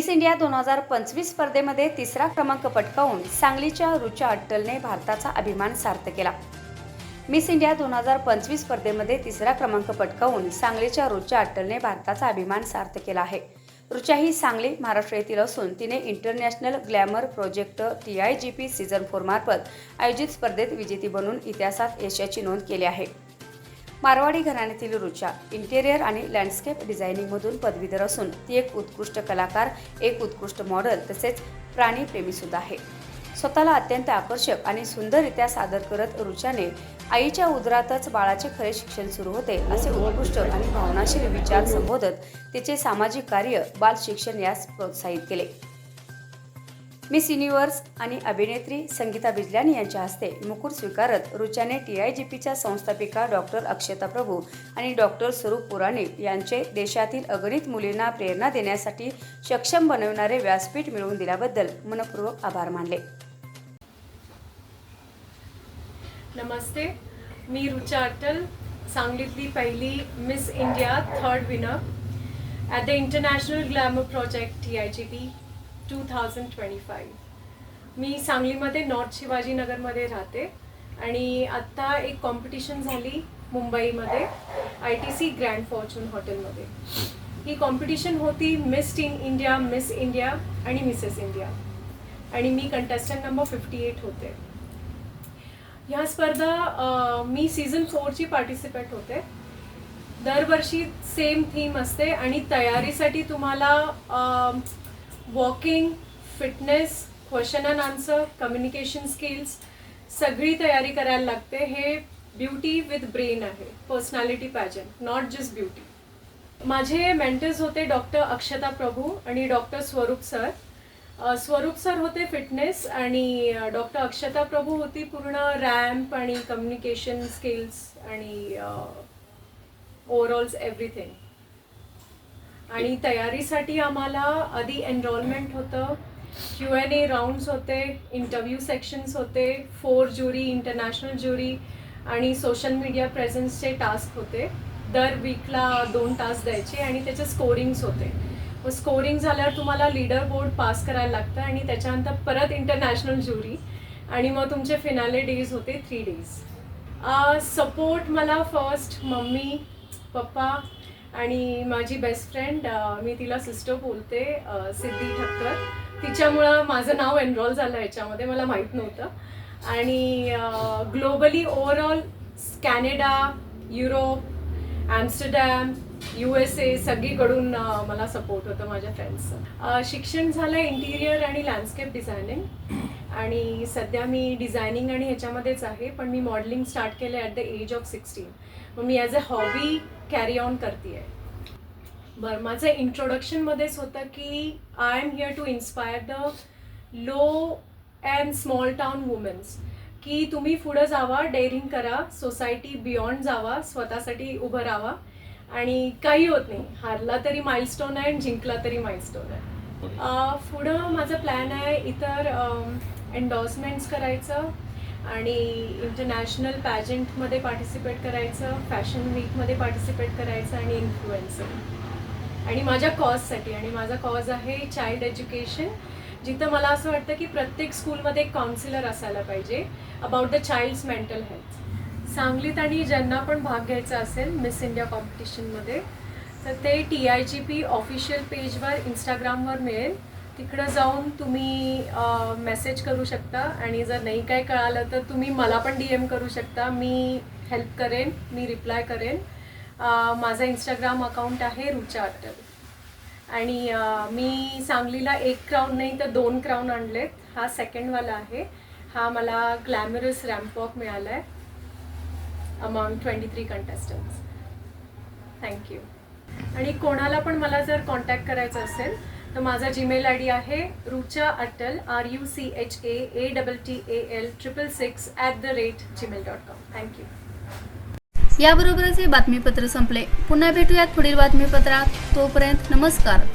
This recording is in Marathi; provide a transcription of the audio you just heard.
मिस इंडिया दोन हजार पंचवीस स्पर्धेमध्ये तिसरा क्रमांक पटकावून सांगलीच्या रुचा अट्टलने भारताचा अभिमान सार्थ केला. मिस इंडिया दोन हजार पंचवीस स्पर्धेमध्ये तिसरा क्रमांक पटकावून सांगलीच्या रुचा अट्टलने भारताचा अभिमान सार्थ केला आहे. रुचा ही सांगली महाराष्ट्र येथील असून तिने international glamour project T I G P season फोरमार्फत आयोजित स्पर्धेत विजेती बनून इतिहासात यशाची नोंद केली आहे. मारवाडी घराण्यातील रुचा इंटेरियर आणि लँडस्केप डिझायनिंगमधून पदवीधर असून ती एक उत्कृष्ट कलाकार एक उत्कृष्ट मॉडेल तसेच प्राणीप्रेमीसुद्धा आहे. स्वतःला अत्यंत आकर्षक आणि सुंदररित्या सादर करत रुचाने आईच्या उदरातच बाळाचे खरे शिक्षण सुरू होते असे उत्कृष्ट आणि भावनाशील विचार संबोधत तिचे सामाजिक कार्य बाल शिक्षण यास प्रोत्साहित केले. मिस युनिव्हर्स आणि अभिनेत्री संगीता बिजलानी यांच्या हस्ते मुकुट स्वीकारत रुचाने टी आय जी पीच्या संस्थापिका डॉक्टर अक्षता प्रभू आणि डॉक्टर स्वरूप पुराणिक यांचे देशातील अगणित मुलींना प्रेरणा देण्यासाठी सक्षम बनवणारे व्यासपीठ मिळवून दिल्याबद्दल मनपूर्वक आभार मानले. नमस्ते. मी रुचा अटल सांगलीतली पहिली Miss India third winner. At the international glamour project T I G P two thousand twenty five मी सांगलीमध्ये नॉर्थ शिवाजीनगरमध्ये राहते आणि आत्ता एक कॉम्पिटिशन झाली मुंबईमध्ये I T C grand fortune हॉटेलमध्ये. ही कॉम्पिटिशन होती Miss teen India Miss India आणि मिसेस इंडिया आणि मी कंटेस्टंट नंबर फिफ्टी एट होते. ह्या स्पर्धा मी सीझन फोरची पार्टिसिपेट होते. दरवर्षी सेम थीम असते आणि तयारीसाठी तुम्हाला walking fitness question and answer communication skills सगळी तयारी करायला लागते. हे ब्युटी विथ ब्रेन आहे. Personality pageant not just beauty माझे मेंटर्स होते डॉक्टर अक्षता प्रभू आणि डॉक्टर स्वरूप सर स्वरूप सर होते फिटनेस आणि डॉक्टर अक्षता प्रभू होती पूर्ण रॅम्प आणि कम्युनिकेशन स्किल्स आणि ओव्हरऑल्स एव्हरीथिंग आणि तयारीसाठी आम्हाला आधी एनरोलमेंट होतं. क्यू एन ए राऊंड्स होते इंटरव्ह्यू सेक्शन्स होते फोर ज्युरी इंटरनॅशनल ज्युरी आणि सोशल मीडिया प्रेझन्सचे टास्क होते. दर वीकला दोन टास्क द्यायचे आणि त्याचे स्कोरिंग्स होते. मग स्कोरिंग झाल्यावर तुम्हाला लीडर बोर्ड पास करायला लागतं आणि त्याच्यानंतर परत इंटरनॅशनल ज्युरी आणि मग तुमचे फिनाले डेज होते थ्री डेज सपोर्ट मला फर्स्ट मम्मी पप्पा आणि माझी बेस्ट फ्रेंड मी तिला सिस्टर बोलते सिद्धी ठक्कर. तिच्यामुळं माझं नाव एनरोल झालं याच्यामध्ये मला माहीत नव्हतं. आणि globally overall Canada Europe Amsterdam U S A सगळीकडून मला सपोर्ट होतं माझ्या फ्रेंड्सचं शिक्षण झालं इंटिरियर आणि लँडस्केप डिझायनिंग आणि सध्या मी डिझायनिंग आणि ह्याच्यामध्येच आहे पण मी मॉडेलिंग स्टार्ट केलं at the age of sixteen मग मी as a hobby carry on करते आहे बरं माझं इंट्रोडक्शनमध्येच होतं की I am here to inspire the low and small town womens की तुम्ही पुढं जावा डेअरिंग करा सोसायटी बियॉन्ड जावा स्वतःसाठी उभं राहा आणि काही होत नाही हारला तरी माइलस्टोन आहे आणि जिंकला तरी माइलस्टोन आहे. पुढं माझं प्लॅन आहे इतर एन्डॉर्समेंट्स करायचं. आणि इंटरनॅशनल पॅजंटमध्ये पार्टिसिपेट करायचं फॅशन वीकमध्ये पार्टिसिपेट करायचं आणि इन्फ्लुएन्सर आणि माझ्या कॉजसाठी आणि माझा कॉज आहे चाइल्ड एज्युकेशन जिथं मला असं वाटतं की प्रत्येक स्कूलमध्ये एक काउन्सिलर असायला पाहिजे about the child's mental health सांगलीत आणि ज्यांना पण भाग घ्यायचा असेल मिस इंडिया कॉम्पिटिशनमध्ये तर ते T I G P official पेजवर इंस्टाग्रामवर मिळेल. तिकडं जाऊन तुम्ही मेसेज करू शकता. आणि जर नाही काय कळालं तर तुम्ही मला पण डी एम करू शकता. मी हेल्प करेन मी रिप्लाय करेन. माझा इंस्टाग्राम अकाउंट आहे रुचा अटल आणि मी सांगलीला एक क्राऊन नाही तर दोन क्राऊन आणलेत. हा सेकंडवाला आहे. हा मला ग्लॅमरस रॅम्पॉक मिळाला आहे amount twenty three contestants thank you आणि कोणाला पण मला जर कॉन्टॅक्ट करायचं असेल तर माझा जीमेल आय डी आहे Rucha Attal R U C H A A double T A L triple six at the rate Gmail dot com thank you याबरोबरच हे बातमीपत्र संपले. पुन्हा भेटूयात पुढील बातमीपत्रात. तोपर्यंत नमस्कार.